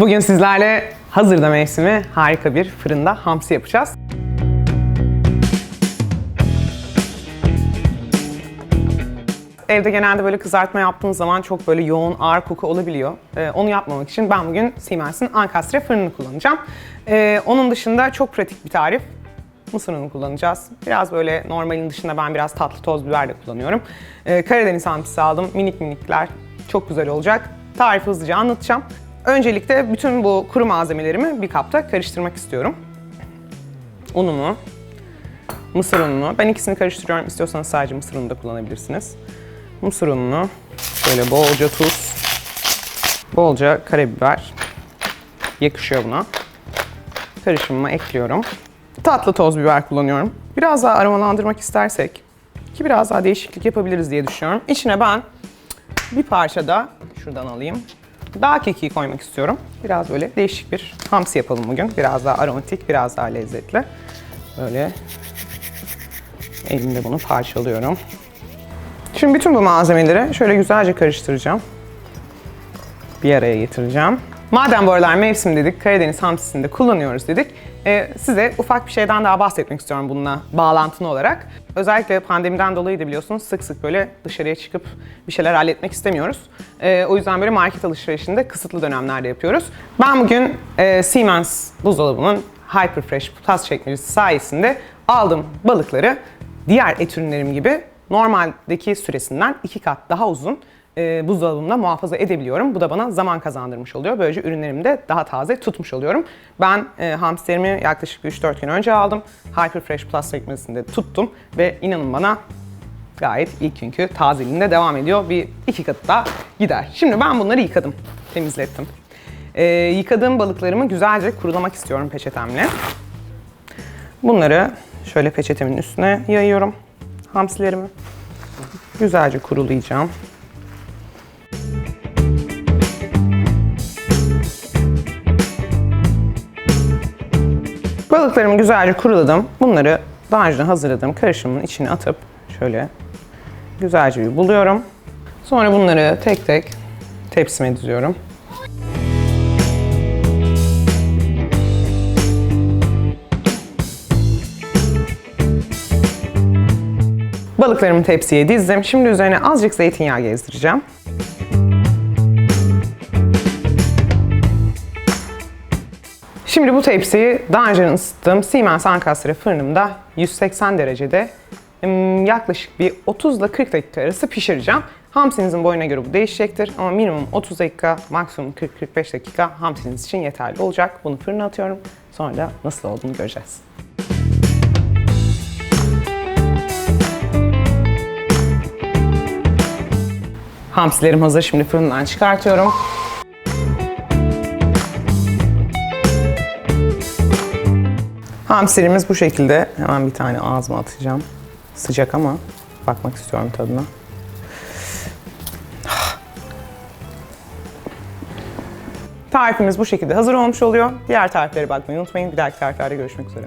Bugün sizlerle hazırda mevsimi harika bir fırında hamsi yapacağız. Evde genelde böyle kızartma yaptığınız zaman çok böyle yoğun, ağır koku olabiliyor. Ee, onu yapmamak için ben bugün Siemens'in Ankastre fırını kullanacağım. Ee, onun dışında çok pratik bir tarif. Mısır unu kullanacağız. Biraz böyle normalin dışında ben biraz tatlı toz biber de kullanıyorum. Ee, Karadeniz hamsisi aldım. Minik minikler. Çok güzel olacak. Tarifi hızlıca anlatacağım. Öncelikle bütün bu kuru malzemelerimi bir kapta karıştırmak istiyorum. Unumu, mısır ununu. Ben ikisini karıştırıyorum. İstiyorsanız sadece mısır unu da kullanabilirsiniz. Mısır ununu, şöyle bolca tuz, bolca karabiber yakışıyor buna. Karışımıma ekliyorum. Tatlı toz biber kullanıyorum. Biraz daha aromalandırmak istersek ki biraz daha değişiklik yapabiliriz diye düşünüyorum. İçine ben bir parça da şuradan alayım. Dağ kekiği koymak istiyorum. Biraz böyle değişik bir hamsi yapalım bugün. Biraz daha aromatik, biraz daha lezzetli. Böyle elimde bunu parçalıyorum. Şimdi bütün bu malzemeleri şöyle güzelce karıştıracağım. Bir araya getireceğim. Madem bu aralar mevsim dedik, Karadeniz hamsisini de kullanıyoruz dedik. e, size ufak bir şeyden daha bahsetmek istiyorum bununla bağlantılı olarak. Özellikle pandemiden dolayı da biliyorsunuz sık sık böyle dışarıya çıkıp bir şeyler halletmek istemiyoruz. E, o yüzden böyle market alışverişinde kısıtlı dönemlerde yapıyoruz. Ben bugün e, Siemens buzdolabının Hyperfresh Plus çekmecesi sayesinde aldığım balıkları diğer et ürünlerim gibi normaldeki süresinden iki kat daha uzun e, buzdolabımda muhafaza edebiliyorum. Bu da bana zaman kazandırmış oluyor. Böylece ürünlerimi de daha taze tutmuş oluyorum. Ben e, hamsterimi yaklaşık 3-4 gün önce aldım. Hyperfresh Plus sekmesinde tuttum ve inanın bana gayet ilk günkü tazeliğinde devam ediyor. Bir iki kat daha gider. Şimdi ben bunları yıkadım, temizlettim. E, yıkadığım balıklarımı güzelce kurulamak istiyorum peçetemle. Bunları şöyle peçetemin üstüne yayıyorum. Hamsilerimi. Güzelce kurulayacağım. Balıklarımı güzelce kuruladım. Bunları daha önceden hazırladığım karışımın içine atıp şöyle güzelce bir buluyorum. Sonra bunları tek tek tepsime diziyorum. Balıklarımı tepsiye dizdim. Şimdi üzerine azıcık zeytinyağı gezdireceğim. Şimdi bu tepsiyi daha önce ısıttığım Siemens Ankastre fırınımda 180 derecede yaklaşık bir 30 ile 40 dakika arası pişireceğim. Hamsinizin boyuna göre bu değişecektir ama minimum 30 dakika, maksimum 40-45 dakika hamsiniz için yeterli olacak. Bunu fırına atıyorum. Sonra da nasıl olduğunu göreceğiz. Hamsilerim hazır. Şimdi fırından çıkartıyorum. Hamsilerimiz bu şekilde. Hemen bir tane ağzıma atacağım. Sıcak ama bakmak istiyorum tadına. Tarifimiz bu şekilde hazır olmuş oluyor. Diğer tariflere bakmayı unutmayın. Bir dahaki tariflerde görüşmek üzere.